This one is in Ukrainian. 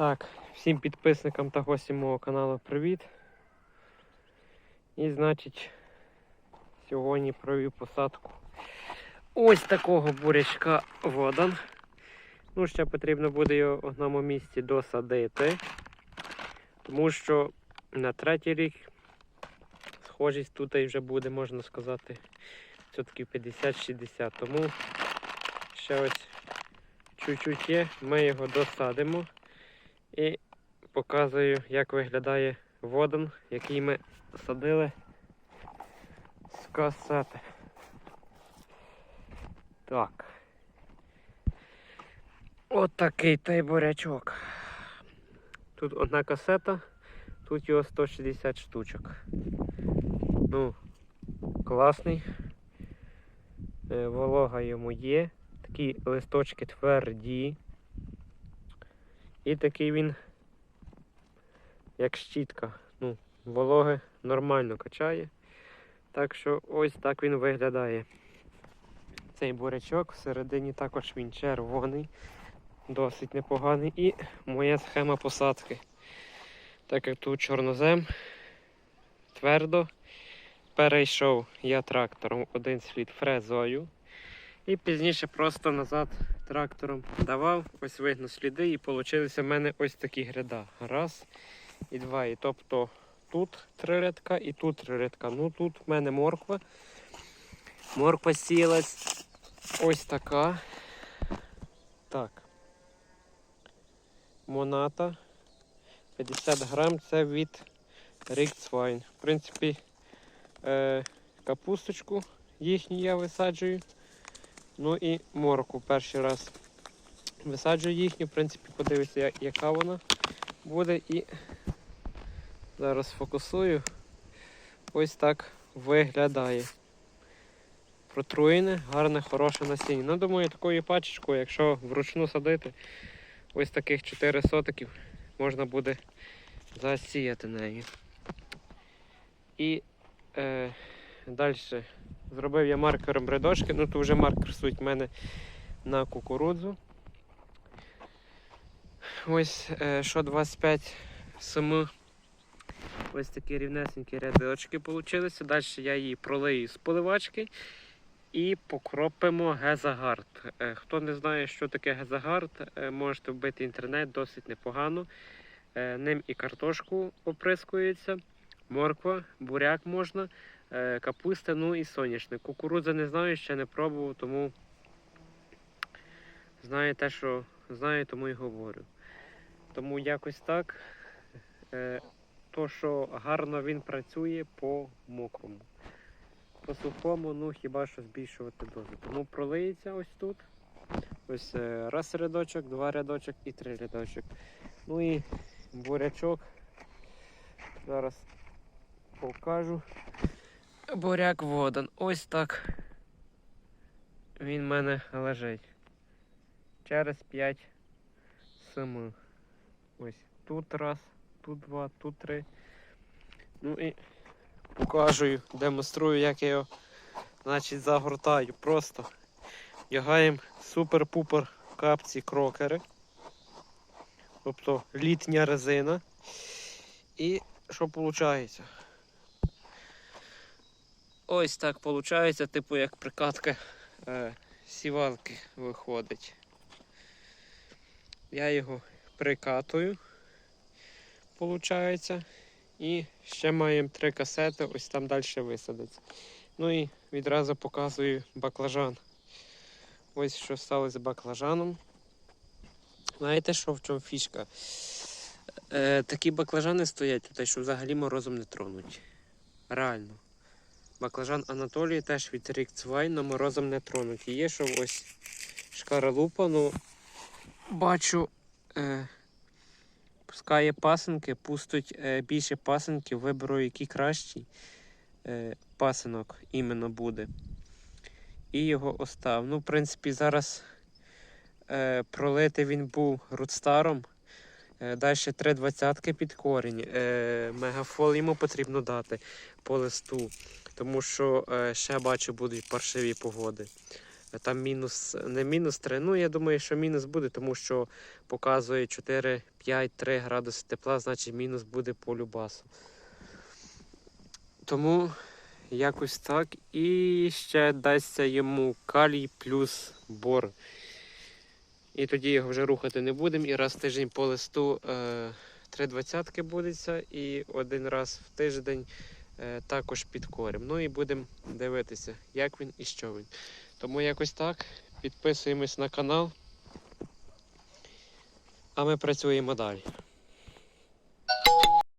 Так, всім підписникам та гостям мого каналу привіт. І значить, сьогодні провів посадку ось такого бурячка водан. Ну, ще потрібно буде його в одному місці досадити. Тому що на третій рік схожість тут і вже буде, можна сказати, все-таки 50-60. Тому ще ось чуть-чуть є, ми його досадимо і показую, як виглядає водан, який ми садили з касети. Так. От такий той бурячок. Тут одна касета, тут його 160 штучок. Ну, класний. Е, Волога йому є. Такі листочки тверді. І такий він, як щітка. Ну, вологи нормально качає. Так що ось так він виглядає. Цей бурячок всередині також він червоний, досить непоганий. І моя схема посадки. Так як тут чорнозем твердо. Перейшов я трактором один слід фрезою. І пізніше просто назад трактором давав, ось видно сліди, і получилися в мене ось такі гряда. Раз і два. І тобто тут три рядка і тут три рядка. Ну тут в мене морква. Морква сіялась ось така. Так. Моната. 50 грам це від Рікцвайн. В принципі, е, капусточку їхню я висаджую. Ну і морку перший раз висаджую їхню, в принципі, подивися, яка вона буде. І зараз фокусую. Ось так виглядає. Протруєне, гарне, хороше насіння. Ну, думаю, такою пачечкою, якщо вручну садити, ось таких 4 сотиків можна буде засіяти нею. І е, далі Зробив я маркером рядочки, ну то вже маркер стоїть в мене на кукурудзу. Ось е, що 25 семи. Ось такі рівнесенькі рядочки вийшли. Далі я її пролию з поливачки і покропимо гезагард. Е, Хто не знає, що таке гезагард, е, можете вбити інтернет досить непогано. Ним і картошку оприскується, морква, буряк можна капуста, ну і соняшник. Кукурудза не знаю, ще не пробував, тому знаю те, що знаю, тому і говорю. Тому якось так. Е, То, що гарно він працює по мокрому. По сухому, ну хіба що збільшувати дозу. Тому пролиється ось тут. Ось е, раз рядочок, два рядочок і три рядочок. Ну і бурячок. Зараз покажу. Буряк водан. Ось так він в мене лежить. Через 5 7. Ось тут раз, тут два, тут три. Ну і покажу, демонструю, як я його значить, загортаю. Просто вдягаємо супер-пупер капці крокери. Тобто літня резина. І що виходить? Ось так виходить, типу як прикатка е, сівалки виходить. Я його прикатую, виходить. І ще маємо три касети, ось там далі висадиться. Ну і відразу показую баклажан. Ось що сталося з баклажаном. Знаєте, що в чому фішка? Е, такі баклажани стоять тут, що взагалі морозом не тронуть. Реально. Баклажан Анатолій теж від Рікцвайн, но морозом не тронуть. Є, що ось шкаралупа, ну бачу, е, пускає пасинки, пустить е, більше пасинків, виберу, який кращий е, пасинок іменно буде. І його остав. Ну, в принципі, зараз е, пролити він був рудстаром. Е, Далі три двадцятки під корінь. Е, мегафол йому потрібно дати по листу, тому що е, ще бачу будуть паршиві погоди. Е, Там мінус, не мінус 3, ну я думаю, що мінус буде, тому що показує 4 5-3 градуси тепла, значить мінус буде по любасу. Тому якось так. І ще дасться йому калій плюс бор. І тоді його вже рухати не будемо. І раз в тиждень по листу е, 3,20 будеться, і один раз в тиждень е, також підкоримо. Ну і будемо дивитися, як він і що він. Тому якось так. Підписуємось на канал. А ми працюємо далі.